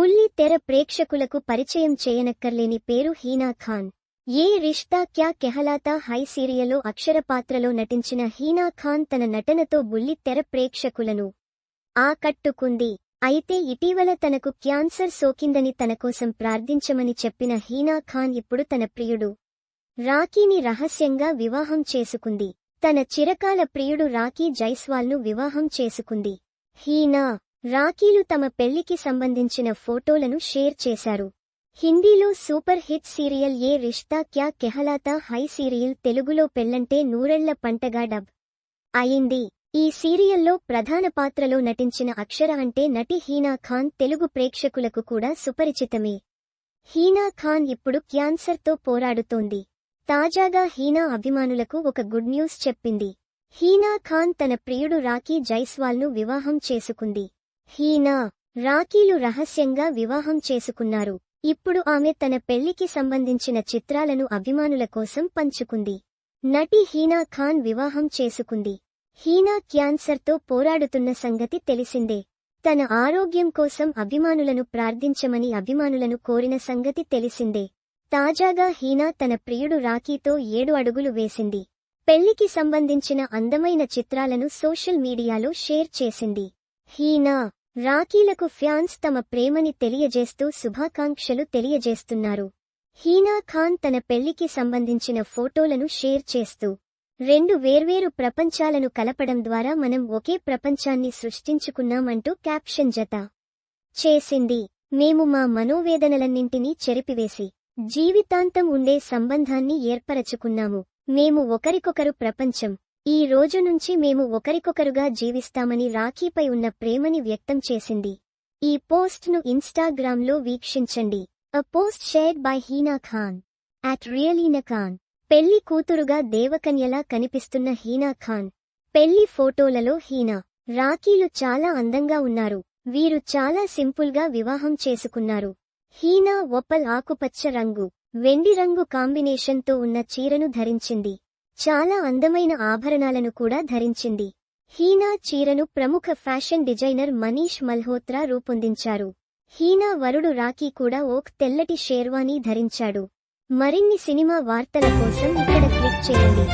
బుల్లి తెర ప్రేక్షకులకు పరిచయం చేయనక్కర్లేని పేరు హీనా ఖాన్. ఏ రిష్తా క్యా కెహలాతా హై సీరియల్లో అక్షరపాత్రలో నటించిన హీనా ఖాన్ తన నటనతో బుల్లి తెర ప్రేక్షకులను ఆకట్టుకుంది. అయితే ఇటీవల తనకు క్యాన్సర్ సోకిందని తనకోసం ప్రార్థించమని చెప్పిన హీనా ఖాన్ ఇప్పుడు తన ప్రియుడు. రాకీని రహస్యంగా వివాహం చేసుకుంది. తన చిరకాల ప్రియుడు రాకీ జైస్వాల్ను వివాహం చేసుకుంది. హీనా రాఖీలు తమ పెళ్ళికి సంబంధించిన ఫోటోలను షేర్ చేశారు. హిందీలో super hit serial Yeh Rishta Kya Kehlata Hai serial తెలుగులో పెళ్ళంటే నూరెళ్ళ పంటగా డబ్. అయింది. ఈ సీరియల్లో ప్రధాన పాత్రలో నటించిన అక్షర అంటే నటి హీనా ఖాన్ తెలుగు ప్రేక్షకులకు కూడా సుపరిచితమే. హీనా ఖాన్ ఇప్పుడు క్యాన్సర్తో పోరాడుతోంది. తాజాగా హీనా అభిమానులకు ఒక గుడ్ న్యూస్ చెప్పింది. హీనా ఖాన్ తన ప్రియుడు రాకీ జైస్వాల్ను వివాహం చేసుకుంది. హీనా రాఖీలు రహస్యంగా వివాహం చేసుకున్నారు. ఇప్పుడు ఆమె తన పెళ్ళికి సంబంధించిన చిత్రాలను అభిమానుల కోసం పంచుకుంది. నటి హీనా ఖాన్ వివాహం చేసుకుంది. హీనా క్యాన్సర్తో పోరాడుతున్న సంగతి తెలిసిందే. తన ఆరోగ్యం కోసం అభిమానులను ప్రార్థించమని అభిమానులను కోరిన సంగతి తెలిసిందే. తాజాగా హీనా తన ప్రియుడు రాఖీతో ఏడు అడుగులు వేసింది. పెళ్ళికి సంబంధించిన అందమైన చిత్రాలను సోషల్ మీడియాలో షేర్ చేసింది. హీనా రాఖీలకు ఫ్యాన్స్ తమ ప్రేమని తెలియజేస్తూ శుభాకాంక్షలు తెలియజేస్తున్నారు. హీనా ఖాన్ తన పెళ్ళికి సంబంధించిన ఫోటోలను షేర్ చేస్తూ రెండు వేర్వేరు ప్రపంచాలను కలపడం ద్వారా మనం ఒకే ప్రపంచాన్ని సృష్టించుకున్నామంటూ క్యాప్షన్ జత చేసింది. మేము మా మనోవేదనలన్నింటినీ చెరిపివేసి జీవితాంతం ఉండే సంబంధాన్ని ఏర్పరచుకున్నాము. మేము ఒకరికొకరు ప్రపంచం ఈ రోజు నుంచి మేము ఒకరికొకరుగా జీవిస్తామని రాఖీపై ఉన్న ప్రేమని వ్యక్తం చేసింది. ఈ పోస్ట్ను ఇన్స్టాగ్రామ్లో వీక్షించండి. A post shared by Hina Khan at Realhina Khan పెళ్ళి కూతురుగా దేవకన్యలా కనిపిస్తున్న హీనా ఖాన్. పెళ్ళి ఫోటోలలో హీనా. రాఖీలు చాలా అందంగా ఉన్నారు. వీరు చాలా సింపుల్గా వివాహం చేసుకున్నారు. హీనా ఒప్పల్ ఆకుపచ్చ రంగు. వెండి రంగు కాంబినేషన్తో ఉన్న చీరను ధరించింది. చాలా అందమైన ఆభరణాలను కూడా ధరించింది. హీనా చీరను ప్రముఖ ఫ్యాషన్ డిజైనర్ మనీష్ మల్హోత్రా రూపొందించారు. హీనా వరుడు రాకీ కూడా ఓక్ తెల్లటి షేర్వానీ ధరించాడు. మరిన్ని సినిమా వార్తల కోసం ఇక్కడ క్లిక్ చేయండి.